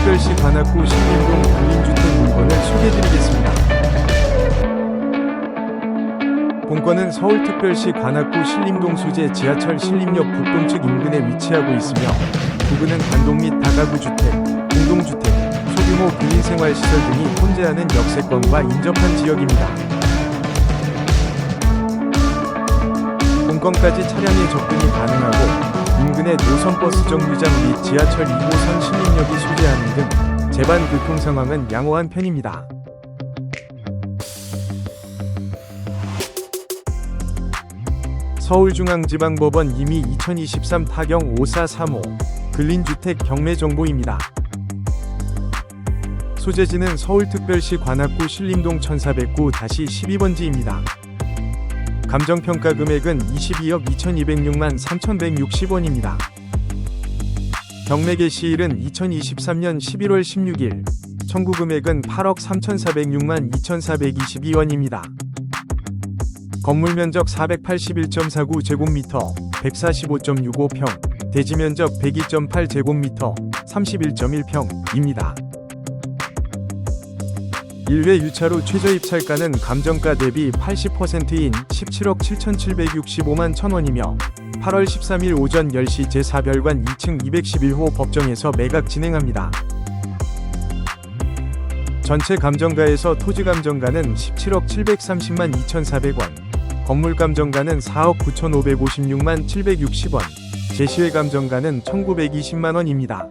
서울특별시 관악구 신림동 근린주택 물건을 소개해드리겠습니다. 본건은 서울특별시 관악구 신림동 소재 지하철 신림역 북동측 인근에 위치하고 있으며 부근은 단독 및 다가구 주택, 공동주택, 소규모 근린생활시설 등이 혼재하는 역세권과 인접한 지역입니다. 본건까지 차량의 접근이 가능하고 인근의 노선버스 정류장 및 지하철 2호선 신림역이 소재하는 등 제반 교통 상황은 양호한 편입니다. 서울중앙지방법원 이미 2023 타경 5435 근린주택 경매 정보입니다. 소재지는 서울특별시 관악구 신림동 1409 12번지입니다. 감정평가 금액은 22억 2206만 3160원입니다. 경매 개시일은 2023년 11월 16일, 청구 금액은 8억 3406만 2422원입니다. 건물 면적 481.49 제곱미터, 145.65평, 대지 면적 102.8 제곱미터, 31.1평입니다. 1회 유차로 최저 입찰가는 감정가 대비 80%인 17억 7,765만 천원이며 8월 13일 오전 10시 제4별관 2층 211호 법정에서 매각 진행합니다. 전체 감정가에서 토지 감정가는 17억 730만 2,400원, 건물 감정가는 4억 9,556만 760원, 제시회 감정가는 1,920만 원입니다.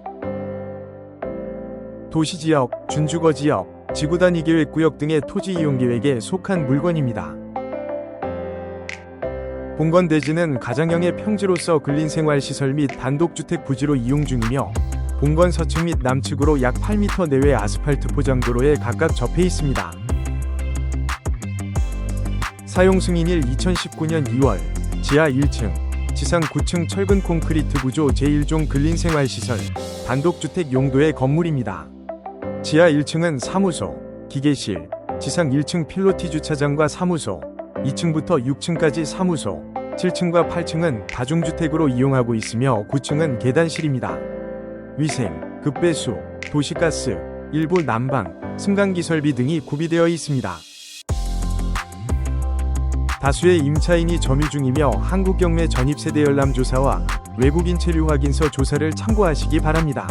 도시지역, 준주거지역, 지구단위 계획구역 등의 토지 이용 계획에 속한 물건입니다. 본건 대지는 가장형의 평지로서 근린생활시설 및 단독주택 부지로 이용 중이며 본건 서측 및 남측으로 약 8m 내외 아스팔트 포장도로에 각각 접해 있습니다. 사용 승인일 2019년 2월 지하 1층, 지상 9층 철근 콘크리트 구조 제1종 근린생활시설 단독주택 용도의 건물입니다. 지하 1층은 사무소, 기계실, 지상 1층 필로티 주차장과 사무소, 2층부터 6층까지 사무소, 7층과 8층은 다중주택으로 이용하고 있으며 9층은 계단실입니다. 위생, 급배수, 도시가스, 일부 난방, 승강기 설비 등이 구비되어 있습니다. 다수의 임차인이 점유 중이며 한국경매 전입세대 열람조사와 외국인 체류 확인서 조사를 참고하시기 바랍니다.